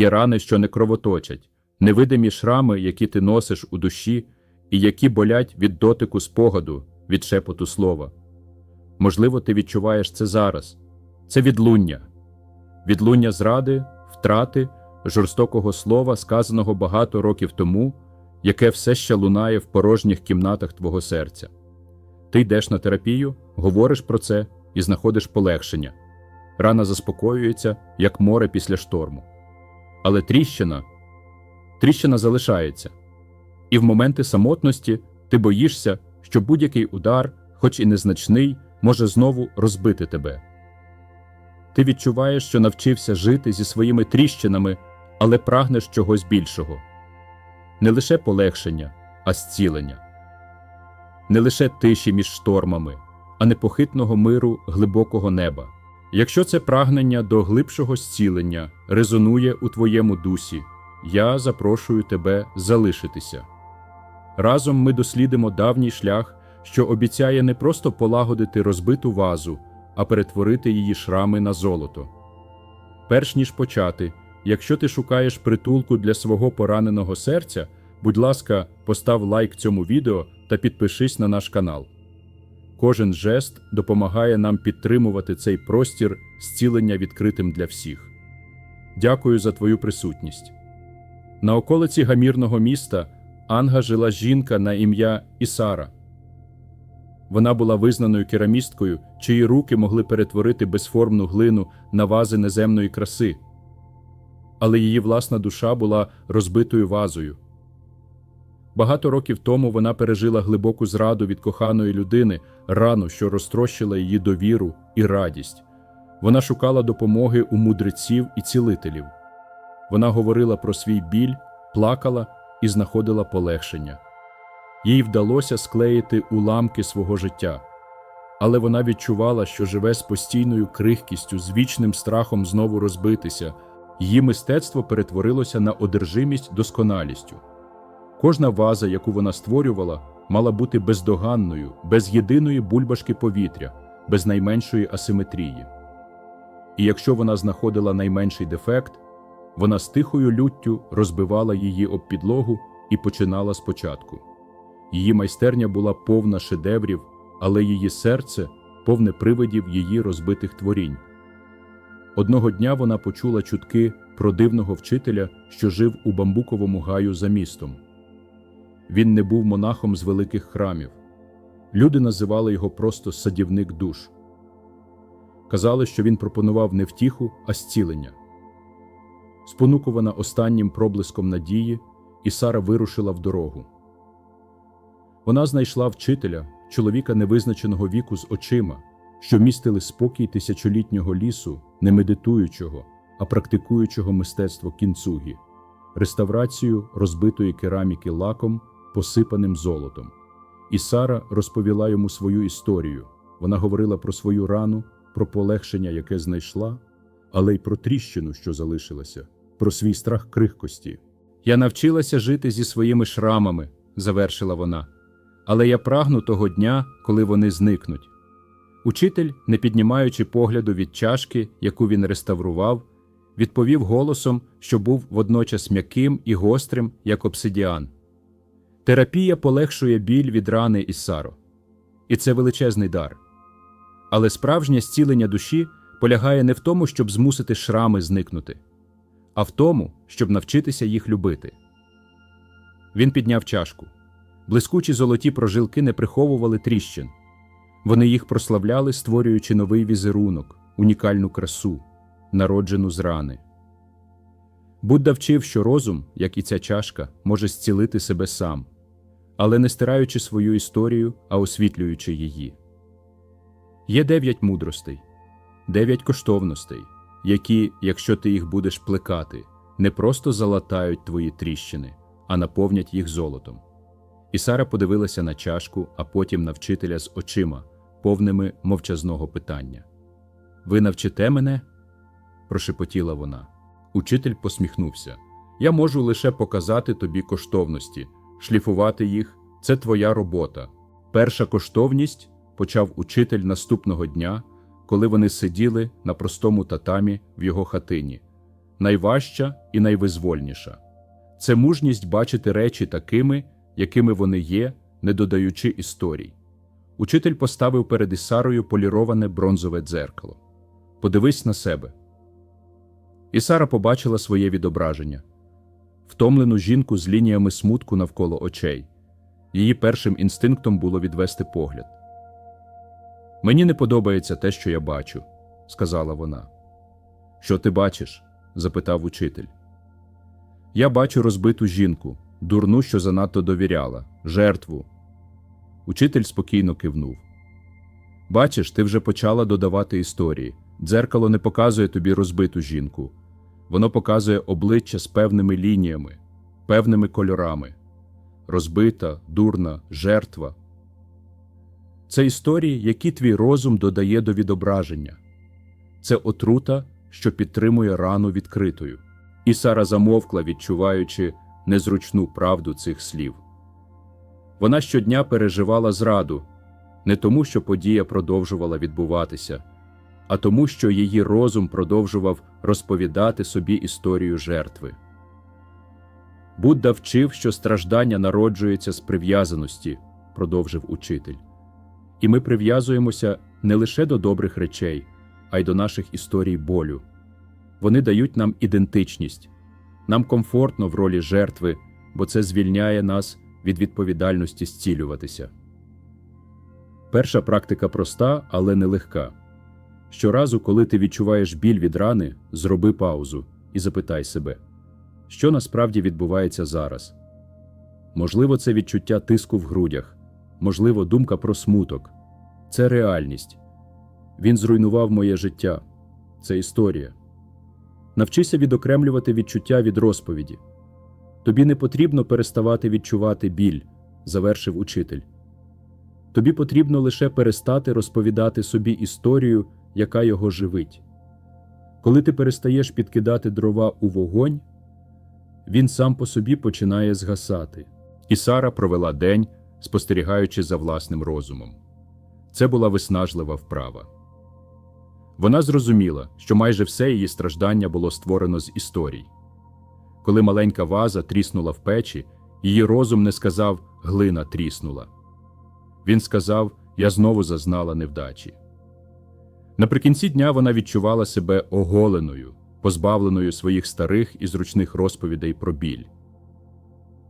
Є рани, що не кровоточать, невидимі шрами, які ти носиш у душі, і які болять від дотику спогаду, від шепоту слова. Можливо, ти відчуваєш це зараз. Це відлуння. Відлуння зради, втрати, жорстокого слова, сказаного багато років тому, яке все ще лунає в порожніх кімнатах твого серця. Ти йдеш на терапію, говориш про це і знаходиш полегшення. Рана заспокоюється, як море після шторму. Але тріщина, тріщина залишається. І в моменти самотності ти боїшся, що будь-який удар, хоч і незначний, може знову розбити тебе. Ти відчуваєш, що навчився жити зі своїми тріщинами, але прагнеш чогось більшого. Не лише полегшення, а зцілення. Не лише тиші між штормами, а непохитного миру глибокого неба. Якщо це прагнення до глибшого зцілення резонує у твоєму дусі, я запрошую тебе залишитися. Разом ми дослідимо давній шлях, що обіцяє не просто полагодити розбиту вазу, а перетворити її шрами на золото. Перш ніж почати, якщо ти шукаєш притулку для свого пораненого серця, будь ласка, постав лайк цьому відео та підпишись на наш канал. Кожен жест допомагає нам підтримувати цей простір зцілення відкритим для всіх. Дякую за твою присутність. На околиці гамірного міста Анга жила жінка на ім'я Ісара. Вона була визнаною керамісткою, чиї руки могли перетворити безформну глину на вази неземної краси. Але її власна душа була розбитою вазою. Багато років тому вона пережила глибоку зраду від коханої людини, рану, що розтрощила її довіру і радість. Вона шукала допомоги у мудреців і цілителів. Вона говорила про свій біль, плакала і знаходила полегшення. Їй вдалося склеїти уламки свого життя, але вона відчувала, що живе з постійною крихкістю, з вічним страхом знову розбитися. Її мистецтво перетворилося на одержимість досконалістю. Кожна ваза, яку вона створювала, мала бути бездоганною, без єдиної бульбашки повітря, без найменшої асиметрії. І якщо вона знаходила найменший дефект, вона з тихою люттю розбивала її об підлогу і починала спочатку. Її майстерня була повна шедеврів, але її серце повне привидів її розбитих творінь. Одного дня вона почула чутки про дивного вчителя, що жив у бамбуковому гаю за містом. Він не був монахом з великих храмів. Люди називали його просто садівник душ. Казали, що він пропонував не втіху, а зцілення. Спонукувана останнім проблиском надії, Ісара вирушила в дорогу. Вона знайшла вчителя, чоловіка невизначеного віку з очима, що містили спокій тисячолітнього лісу, не медитуючого, а практикуючого мистецтво кінцугі, реставрацію розбитої кераміки лаком, посипаним золотом. І Сара розповіла йому свою історію. Вона говорила про свою рану, про полегшення, яке знайшла, але й про тріщину, що залишилася, про свій страх крихкості. Я навчилася жити зі своїми шрамами, завершила вона, але я прагну того дня, коли вони зникнуть. Учитель, не піднімаючи погляду від чашки, яку він реставрував, відповів голосом, що був водночас м'яким і гострим, як обсидіан. Терапія полегшує біль від рани Іссаро. І це величезний дар. Але справжнє зцілення душі полягає не в тому, щоб змусити шрами зникнути, а в тому, щоб навчитися їх любити. Він підняв чашку. Блискучі золоті прожилки не приховували тріщин. Вони їх прославляли, створюючи новий візерунок, унікальну красу, народжену з рани. Будда вчив, що розум, як і ця чашка, може зцілити себе сам, але не стираючи свою історію, а освітлюючи її. Є дев'ять мудростей, дев'ять коштовностей, які, якщо ти їх будеш плекати, не просто залатають твої тріщини, а наповнять їх золотом. І Сара подивилася на чашку, а потім на вчителя з очима, повними мовчазного питання. Ви навчите мене? прошепотіла вона. Учитель посміхнувся. Я можу лише показати тобі коштовності, шліфувати їх це твоя робота. Перша коштовність почав учитель наступного дня, коли вони сиділи на простому татамі в його хатині. найважча і найвизвольніша. Це мужність бачити речі такими, якими вони є, не додаючи історій. Учитель поставив перед Ісарою поліроване бронзове дзеркало. Подивись на себе. Ісара побачила своє відображення втомлену жінку з лініями смутку навколо очей. Її першим інстинктом було відвести погляд. Мені не подобається те, що я бачу, сказала вона. Що ти бачиш? запитав учитель. Я бачу розбиту жінку, дурну, що занадто довіряла, жертву. Учитель спокійно кивнув. Бачиш, ти вже почала додавати історії. Дзеркало не показує тобі розбиту жінку. Воно показує обличчя з певними лініями, певними кольорами. Розбита, дурна, жертва. Це історії, які твій розум додає до відображення. Це отрута, що підтримує рану відкритою. І Сара замовкла, відчуваючи незручну правду цих слів. Вона щодня переживала зраду не тому, що подія продовжувала відбуватися, а тому, що її розум продовжував розповідати собі історію жертви. Будда вчив, що страждання народжується з прив'язаності, продовжив учитель. І ми прив'язуємося не лише до добрих речей, а й до наших історій болю. Вони дають нам ідентичність, нам комфортно в ролі жертви, бо це звільняє нас від відповідальності зцілюватися. Перша практика проста, але нелегка. Щоразу, коли ти відчуваєш біль від рани, зроби паузу і запитай себе, що насправді відбувається зараз. Можливо, це відчуття тиску в грудях, можливо, думка про смуток. Це реальність. Він зруйнував моє життя. Це історія. Навчися відокремлювати відчуття від розповіді. Тобі не потрібно переставати відчувати біль, завершив учитель. Тобі потрібно лише перестати розповідати собі історію, яка його живить. Коли ти перестаєш підкидати дрова у вогонь, він сам по собі починає згасати. І Сара провела день, спостерігаючи за власним розумом. Це була виснажлива вправа. Вона зрозуміла, що майже все її страждання було створено з історій. Коли маленька ваза тріснула в печі, її розум не сказав глина тріснула. Він сказав Я знову зазнала невдачі. Наприкінці дня вона відчувала себе оголеною, позбавленою своїх старих і зручних розповідей про біль.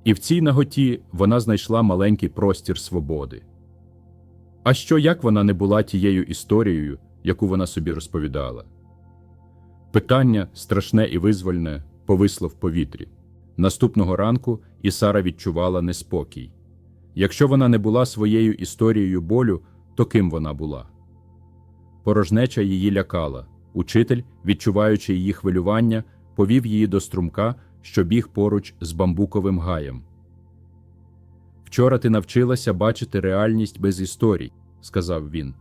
І в цій наготі вона знайшла маленький простір свободи. А що як вона не була тією історією, яку вона собі розповідала? Питання, страшне і визвольне, повисло в повітрі. Наступного ранку Ісара відчувала неспокій. Якщо вона не була своєю історією болю, то ким вона була? Порожнеча її лякала. Учитель, відчуваючи її хвилювання, повів її до струмка, що біг поруч з бамбуковим гаєм. Вчора ти навчилася бачити реальність без історій, сказав він.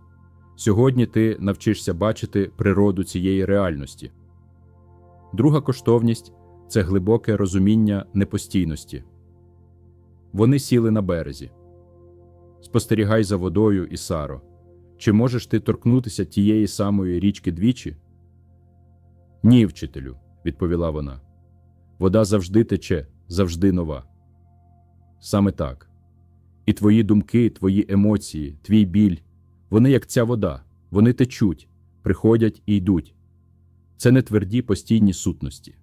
Сьогодні ти навчишся бачити природу цієї реальності. Друга коштовність це глибоке розуміння непостійності. Вони сіли на березі. Спостерігай за водою, Ісаро. Чи можеш ти торкнутися тієї самої річки двічі? Ні, вчителю, відповіла вона. Вода завжди тече, завжди нова. Саме так. І твої думки, твої емоції, твій біль вони як ця вода, вони течуть, приходять і йдуть. Це не тверді постійні сутності,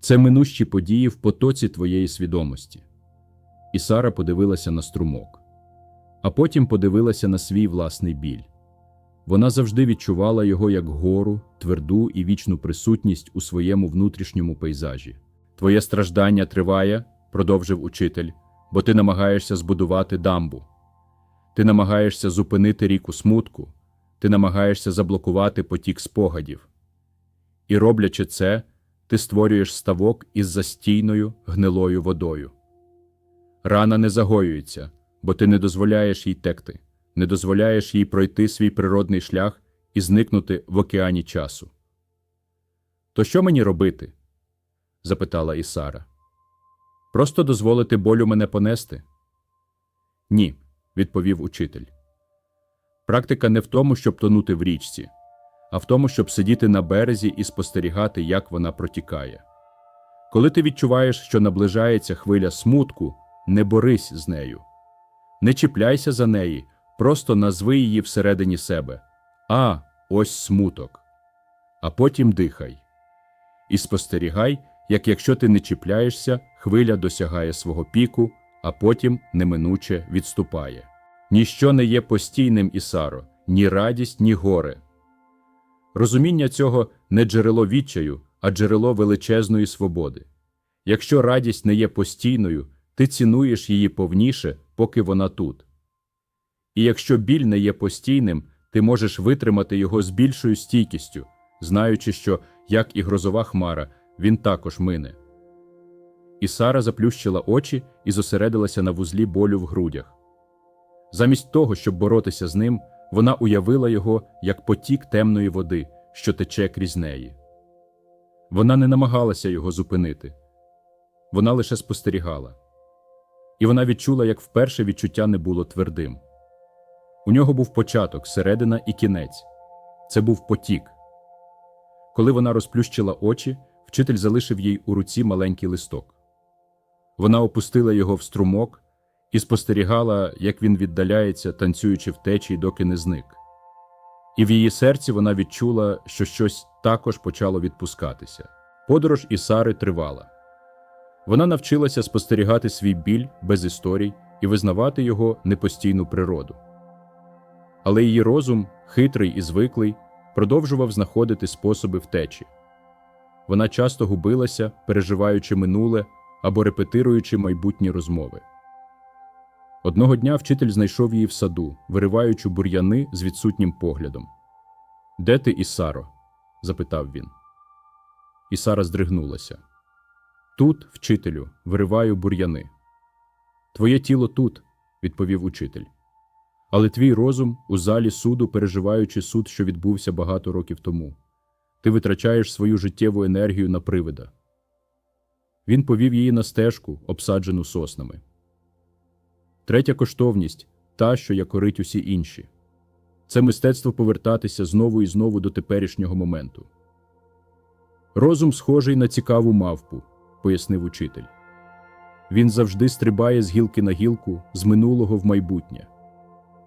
це минущі події в потоці твоєї свідомості. І Сара подивилася на струмок, а потім подивилася на свій власний біль. Вона завжди відчувала його як гору, тверду і вічну присутність у своєму внутрішньому пейзажі. Твоє страждання триває, продовжив учитель, бо ти намагаєшся збудувати дамбу. Ти намагаєшся зупинити ріку смутку, ти намагаєшся заблокувати потік спогадів. І роблячи це, ти створюєш ставок із застійною гнилою водою. Рана не загоюється, бо ти не дозволяєш їй текти, не дозволяєш їй пройти свій природний шлях і зникнути в океані часу. То що мені робити? запитала Ісара. Просто дозволити болю мене понести? Ні, відповів учитель. Практика не в тому, щоб тонути в річці, а в тому, щоб сидіти на березі і спостерігати, як вона протікає. Коли ти відчуваєш, що наближається хвиля смутку, не борись з нею. Не чіпляйся за неї, просто назви її всередині себе. А, ось смуток. А потім дихай. І спостерігай, як якщо ти не чіпляєшся, хвиля досягає свого піку, а потім неминуче відступає. Ніщо не є постійним, Ісаро, ні радість, ні горе. Розуміння цього не джерело відчаю, а джерело величезної свободи. Якщо радість не є постійною, ти цінуєш її повніше, поки вона тут. І якщо біль не є постійним, ти можеш витримати його з більшою стійкістю, знаючи, що, як і грозова хмара, він також мине. І Сара заплющила очі і зосередилася на вузлі болю в грудях. Замість того, щоб боротися з ним, вона уявила його як потік темної води, що тече крізь неї. Вона не намагалася його зупинити, вона лише спостерігала. І вона відчула, як вперше відчуття не було твердим. У нього був початок, середина і кінець. Це був потік. Коли вона розплющила очі, вчитель залишив їй у руці маленький листок. Вона опустила його в струмок і спостерігала, як він віддаляється, танцюючи в течії, доки не зник. І в її серці вона відчула, що щось також почало відпускатися. Подорож Ісари тривала. Вона навчилася спостерігати свій біль без історій і визнавати його непостійну природу. Але її розум, хитрий і звиклий, продовжував знаходити способи втечі. Вона часто губилася, переживаючи минуле або репетируючи майбутні розмови. Одного дня вчитель знайшов її в саду, вириваючи бур'яни з відсутнім поглядом. Де ти, Ісаро? запитав він. Ісара здригнулася. Тут, вчителю, вириваю бур'яни. Твоє тіло тут, відповів учитель. Але твій розум у залі суду, переживаючи суд, що відбувся багато років тому. Ти витрачаєш свою життєву енергію на привида. Він повів її на стежку, обсаджену соснами. Третя коштовність та, що якорить усі інші. Це мистецтво повертатися знову і знову до теперішнього моменту. Розум схожий на цікаву мавпу, пояснив учитель. Він завжди стрибає з гілки на гілку, з минулого в майбутнє.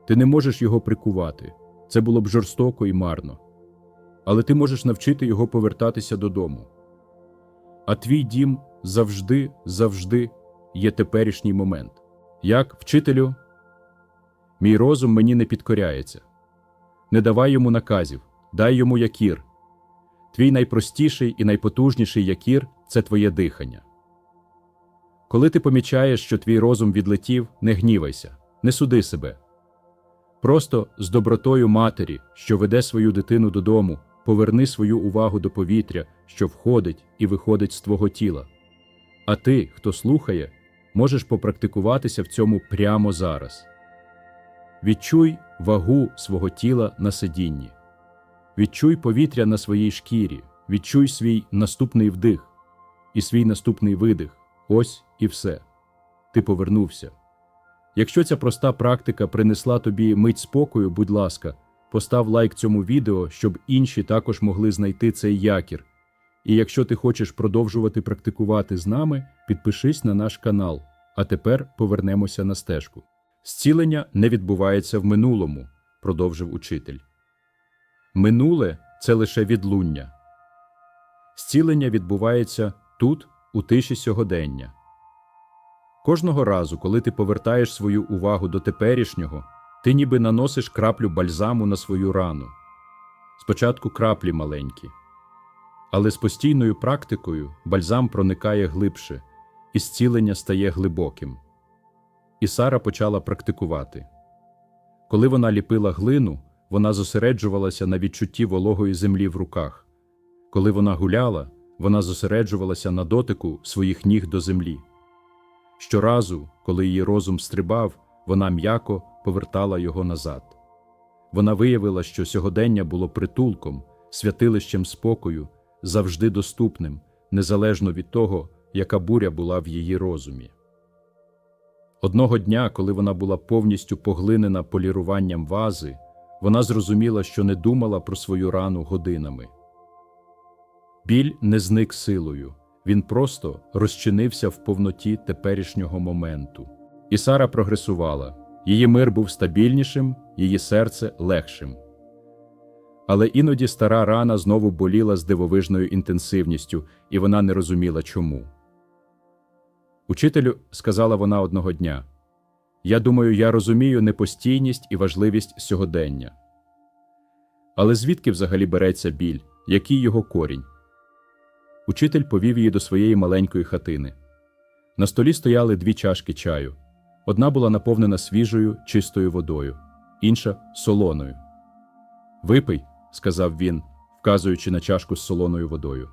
Ти не можеш його прикувати, це було б жорстоко і марно. Але ти можеш навчити його повертатися додому. А твій дім завжди, завжди є теперішній момент. Як, вчителю, мій розум мені не підкоряється. Не давай йому наказів, дай йому якір. Твій найпростіший і найпотужніший якір це твоє дихання. Коли ти помічаєш, що твій розум відлетів, не гнівайся, не суди себе. Просто з добротою матері, що веде свою дитину додому, поверни свою увагу до повітря, що входить і виходить з твого тіла. А ти, хто слухає, можеш попрактикуватися в цьому прямо зараз. Відчуй вагу свого тіла на сидінні. Відчуй повітря на своїй шкірі, відчуй свій наступний вдих і свій наступний видих. Ось і все. Ти повернувся. Якщо ця проста практика принесла тобі мить спокою, будь ласка, постав лайк цьому відео, щоб інші також могли знайти цей якір. І якщо ти хочеш продовжувати практикувати з нами, підпишись на наш канал. А тепер повернемося на стежку. Зцілення не відбувається в минулому, продовжив учитель. Минуле це лише відлуння. Зцілення відбувається тут, у тиші сьогодення. Кожного разу, коли ти повертаєш свою увагу до теперішнього, ти ніби наносиш краплю бальзаму на свою рану. Спочатку краплі маленькі. Але з постійною практикою бальзам проникає глибше, і зцілення стає глибоким. І Сара почала практикувати. Коли вона ліпила глину, вона зосереджувалася на відчутті вологої землі в руках. Коли вона гуляла, вона зосереджувалася на дотику своїх ніг до землі. Щоразу, коли її розум стрибав, вона м'яко повертала його назад. Вона виявила, що сьогодення було притулком, святилищем спокою, завжди доступним, незалежно від того, яка буря була в її розумі. Одного дня, коли вона була повністю поглинена поліруванням вази, вона зрозуміла, що не думала про свою рану годинами. Біль не зник силою, він просто розчинився в повноті теперішнього моменту. І Сара прогресувала. Її мир був стабільнішим, її серце легшим. Але іноді стара рана знову боліла з дивовижною інтенсивністю, і вона не розуміла чому. Учителю, сказала вона одного дня, я думаю, я розумію непостійність і важливість сьогодення. Але звідки взагалі береться біль, який його корінь? Учитель повів її до своєї маленької хатини. На столі стояли дві чашки чаю. Одна була наповнена свіжою, чистою водою, інша солоною. Випий, сказав він, вказуючи на чашку з солоною водою.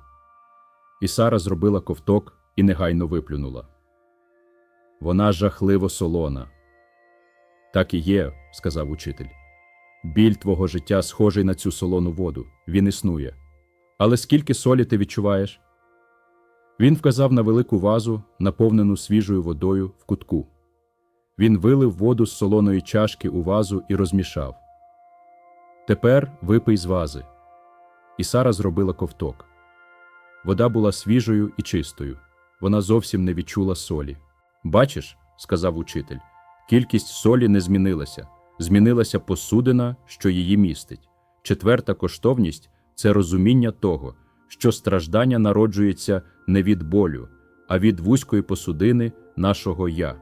І Сара зробила ковток і негайно виплюнула. Вона жахливо солона. Так і є, сказав учитель. Біль твого життя схожий на цю солону воду, він існує. Але скільки солі ти відчуваєш? Він вказав на велику вазу, наповнену свіжою водою в кутку. Він вилив воду з солоної чашки у вазу і розмішав. Тепер випий з вази. І Сара зробила ковток. Вода була свіжою і чистою. Вона зовсім не відчула солі. Бачиш, сказав учитель, кількість солі не змінилася. Змінилася посудина, що її містить. Четверта коштовність це розуміння того, що страждання народжується не від болю, а від вузької посудини нашого я.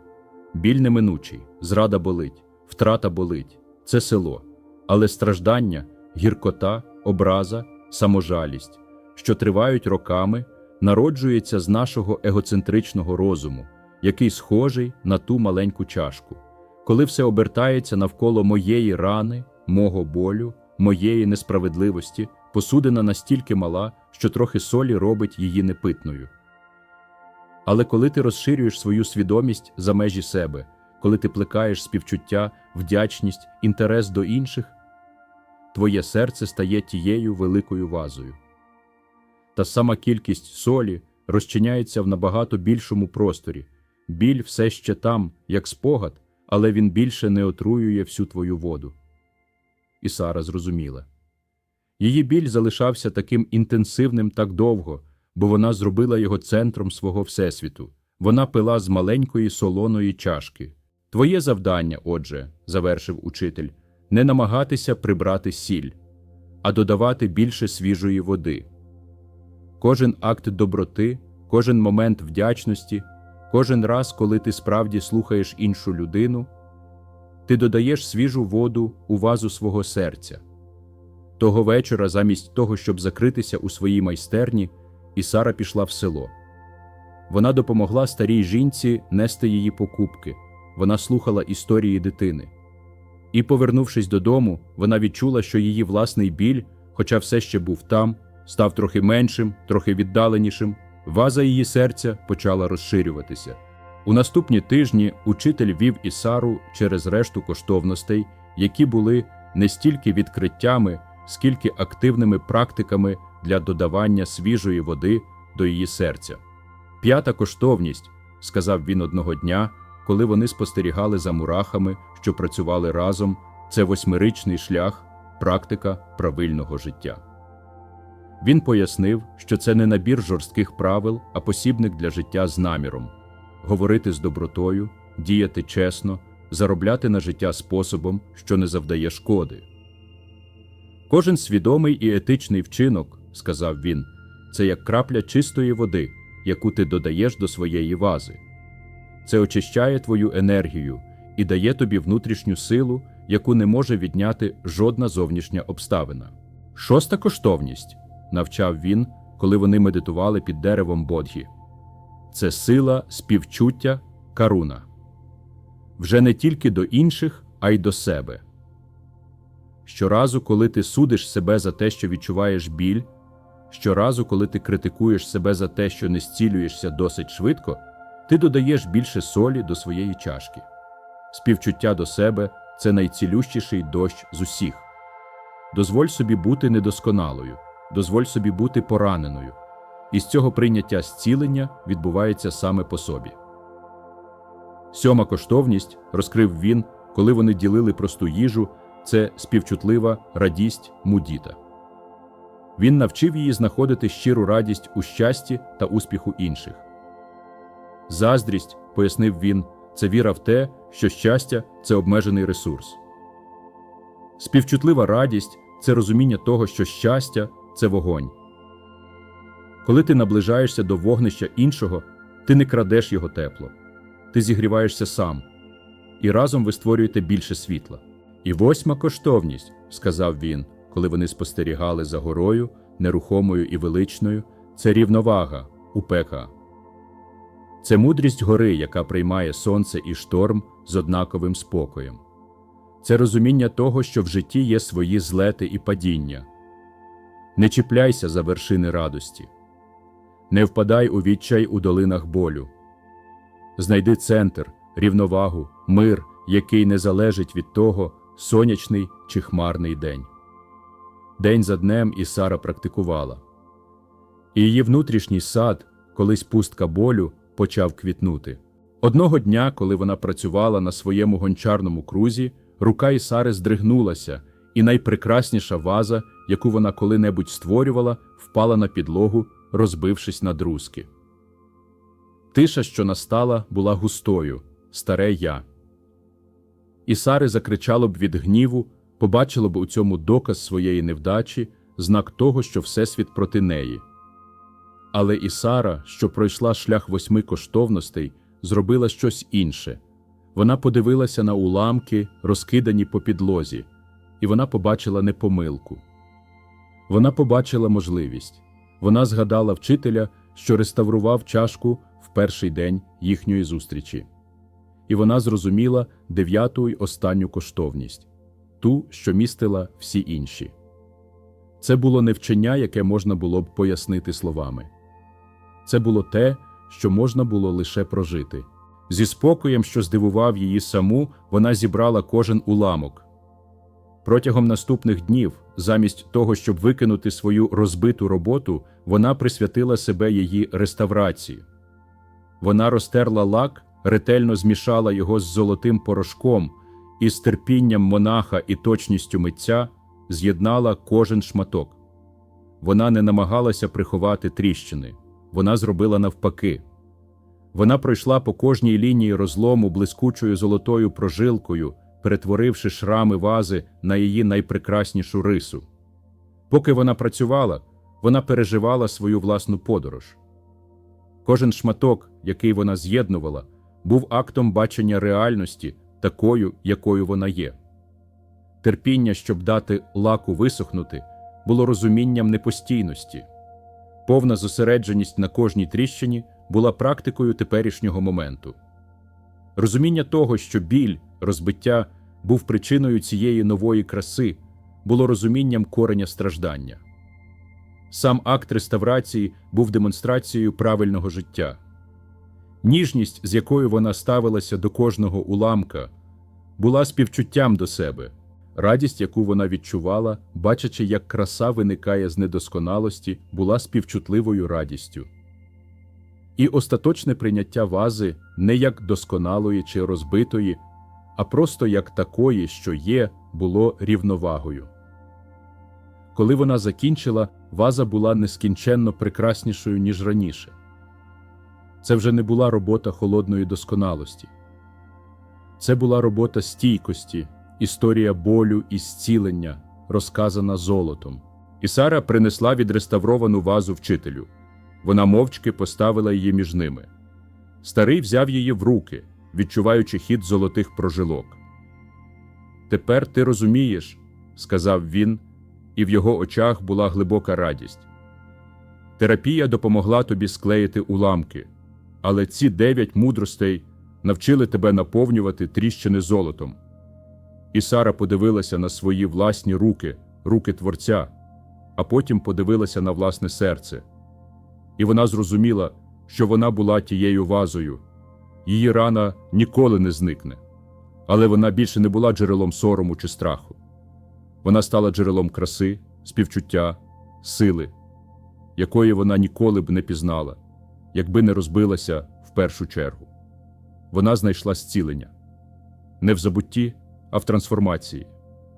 Біль неминучий, зрада болить, втрата болить це село, але страждання, гіркота, образа, саможалість, що тривають роками, народжується з нашого егоцентричного розуму, який схожий на ту маленьку чашку, коли все обертається навколо моєї рани, мого болю, моєї несправедливості, посудина настільки мала, що трохи солі робить її непитною. Але коли ти розширюєш свою свідомість за межі себе, коли ти плекаєш співчуття, вдячність, інтерес до інших, твоє серце стає тією великою вазою. Та сама кількість солі розчиняється в набагато більшому просторі. Біль все ще там, як спогад, але він більше не отруює всю твою воду. І Сара зрозуміла. Її біль залишався таким інтенсивним так довго, бо вона зробила його центром свого всесвіту. Вона пила з маленької солоної чашки. Твоє завдання, отже, завершив учитель, не намагатися прибрати сіль, а додавати більше свіжої води. Кожен акт доброти, кожен момент вдячності, кожен раз, коли ти справді слухаєш іншу людину, ти додаєш свіжу воду у вазу свого серця. Того вечора, замість того, щоб закритися у своїй майстерні, і Сара пішла в село. Вона допомогла старій жінці нести її покупки, вона слухала історії дитини. І, повернувшись додому, вона відчула, що її власний біль, хоча все ще був там, став трохи меншим, трохи віддаленішим. Ваза її серця почала розширюватися. У наступні тижні учитель вів Ісару через решту коштовностей, які були не стільки відкриттями, скільки активними практиками для додавання свіжої води до її серця. П'ята коштовність, сказав він одного дня, коли вони спостерігали за мурахами, що працювали разом, це восьмиричний шлях, практика правильного життя. Він пояснив, що це не набір жорстких правил, а посібник для життя з наміром говорити з добротою, діяти чесно, заробляти на життя способом, що не завдає шкоди. Кожен свідомий і етичний вчинок, сказав він, це як крапля чистої води, яку ти додаєш до своєї вази. Це очищає твою енергію і дає тобі внутрішню силу, яку не може відняти жодна зовнішня обставина. Шоста коштовність, навчав він, коли вони медитували під деревом Бодгі. Це сила співчуття каруна. Вже не тільки до інших, а й до себе. Щоразу, коли ти судиш себе за те, що відчуваєш біль, щоразу, коли ти критикуєш себе за те, що не зцілюєшся досить швидко, ти додаєш більше солі до своєї чашки. Співчуття до себе це найцілющіший дощ з усіх. Дозволь собі бути недосконалою, дозволь собі бути пораненою. І з цього прийняття зцілення відбувається саме по собі. Сьома коштовність розкрив він, коли вони ділили просту їжу, це співчутлива радість Мудіта. Він навчив її знаходити щиру радість у щасті та успіху інших. Заздрість, пояснив він, це віра в те, що щастя це обмежений ресурс. Співчутлива радість це розуміння того, що щастя це вогонь. Коли ти наближаєшся до вогнища іншого, ти не крадеш його тепло, ти зігріваєшся сам, і разом ви створюєте більше світла. І восьма коштовність, сказав він, коли вони спостерігали за горою, нерухомою і величною, це рівновага упека. Це мудрість гори, яка приймає сонце і шторм з однаковим спокоєм. Це розуміння того, що в житті є свої злети і падіння. Не чіпляйся за вершини радості, не впадай у відчай у долинах болю. Знайди центр, рівновагу, мир, який не залежить від того, сонячний чи хмарний день. День за днем і Сара практикувала. І її внутрішній сад, колись пустка болю, почав квітнути. Одного дня, коли вона працювала на своєму гончарному крузі, рука Ісари здригнулася, і найпрекрасніша ваза, яку вона коли-небудь створювала, впала на підлогу, розбившись на друзки. Тиша, що настала, була густою, старе я. Ісари закричало б від гніву, побачило б у цьому доказ своєї невдачі, знак того, що Всесвіт проти неї. Але Ісара, що пройшла шлях восьми коштовностей, зробила щось інше. Вона подивилася на уламки, розкидані по підлозі, і вона побачила не помилку. Вона побачила можливість. Вона згадала вчителя, що реставрував чашку в перший день їхньої зустрічі. І вона зрозуміла дев'яту й останню коштовність ту, що містила всі інші. Це було не вчення, яке можна було б пояснити словами. Це було те, що можна було лише прожити. Зі спокоєм, що здивував її саму, вона зібрала кожен уламок. Протягом наступних днів, замість того, щоб викинути свою розбиту роботу, вона присвятила себе її реставрації. Вона розтерла лак, ретельно змішала його з золотим порошком і з терпінням монаха і точністю митця з'єднала кожен шматок. Вона не намагалася приховати тріщини, вона зробила навпаки. Вона пройшла по кожній лінії розлому блискучою золотою прожилкою, перетворивши шрами вази на її найпрекраснішу рису. Поки вона працювала, вона переживала свою власну подорож. Кожен шматок, який вона з'єднувала, був актом бачення реальності такою, якою вона є. Терпіння, щоб дати лаку висохнути, було розумінням непостійності. Повна зосередженість на кожній тріщині була практикою теперішнього моменту. Розуміння того, що біль, розбиття був причиною цієї нової краси, було розумінням кореня страждання. Сам акт реставрації був демонстрацією правильного життя. Ніжність, з якою вона ставилася до кожного уламка, була співчуттям до себе, радість, яку вона відчувала, бачачи, як краса виникає з недосконалості, була співчутливою радістю. І остаточне прийняття вази не як досконалої чи розбитої, а просто як такої, що є, було рівновагою. Коли вона закінчила, ваза була нескінченно прекраснішою, ніж раніше. Це вже не була робота холодної досконалості. Це була робота стійкості, історія болю і зцілення, розказана золотом. І Сара принесла відреставровану вазу вчителю. Вона мовчки поставила її між ними. Старий взяв її в руки, відчуваючи хід золотих прожилок. Тепер ти розумієш, сказав він, і в його очах була глибока радість. Терапія допомогла тобі склеїти уламки, але ці дев'ять мудростей навчили тебе наповнювати тріщини золотом. І Сара подивилася на свої власні руки, руки Творця, а потім подивилася на власне серце. І вона зрозуміла, що вона була тією вазою. Її рана ніколи не зникне, але вона більше не була джерелом сорому чи страху. Вона стала джерелом краси, співчуття, сили, якої вона ніколи б не пізнала, якби не розбилася в першу чергу. Вона знайшла зцілення не в забутті, а в трансформації.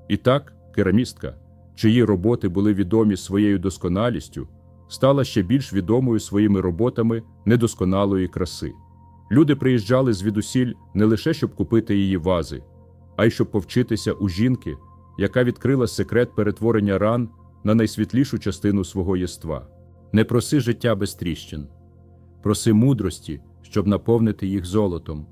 І так, керамістка, чиї роботи були відомі своєю досконалістю, стала ще більш відомою своїми роботами недосконалої краси. Люди приїжджали звідусіль не лише щоб купити її вази, а й щоб повчитися у жінки, яка відкрила секрет перетворення ран на найсвітлішу частину свого єства. Не проси життя без тріщин, проси мудрості, щоб наповнити їх золотом,